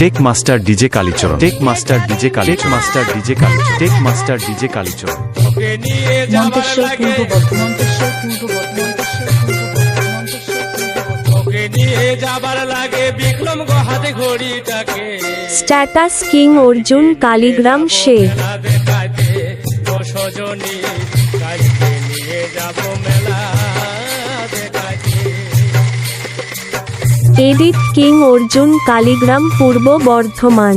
Tech master DJ Kalicharan tech master DJ Kali tech master DJ Kalicharan tech master DJ Kalicharan Manteswar পূর্ব বর্ধমান পূর্ব যাবার লাগে বিক্রম গো হাতে ঘড়িটাকে। স্ট্যাটাস কিং অর্জুন কালীগ্রাম শের। ও সজনী কালকে নিয়ে যাব এডিট কিং অর্জুন কালিগ্রাম পূর্ব বর্ধমান।